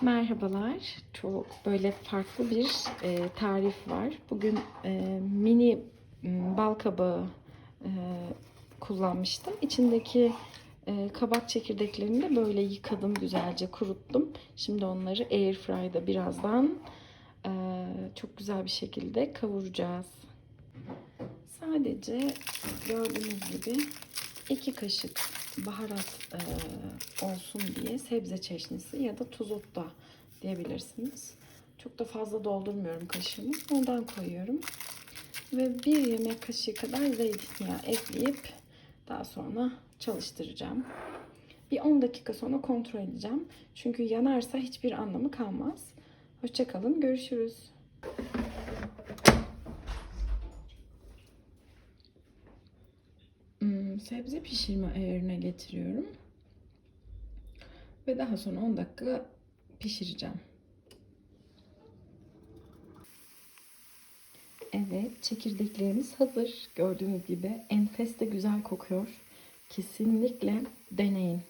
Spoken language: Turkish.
Merhabalar. Çok böyle farklı bir e, tarif var. Bugün e, mini bal kabağı e, kullanmıştım. İçindeki e, kabak çekirdeklerini de böyle yıkadım, güzelce kuruttum. Şimdi onları airfry'da birazdan e, çok güzel bir şekilde kavuracağız. Sadece gördüğünüz gibi iki kaşık baharat e, olsun diye sebze çeşnisi ya da tuzot da diyebilirsiniz. Çok da fazla doldurmuyorum kaşığımı. Ondan koyuyorum. Ve bir yemek kaşığı kadar zeytinyağı ekleyip daha sonra çalıştıracağım. Bir 10 dakika sonra kontrol edeceğim. Çünkü yanarsa hiçbir anlamı kalmaz. Hoşçakalın. Görüşürüz. Hmm, sebze pişirme ayarına getiriyorum. Ve daha sonra 10 dakika pişireceğim. Evet, çekirdeklerimiz hazır. Gördüğünüz gibi enfes de güzel kokuyor. Kesinlikle deneyin.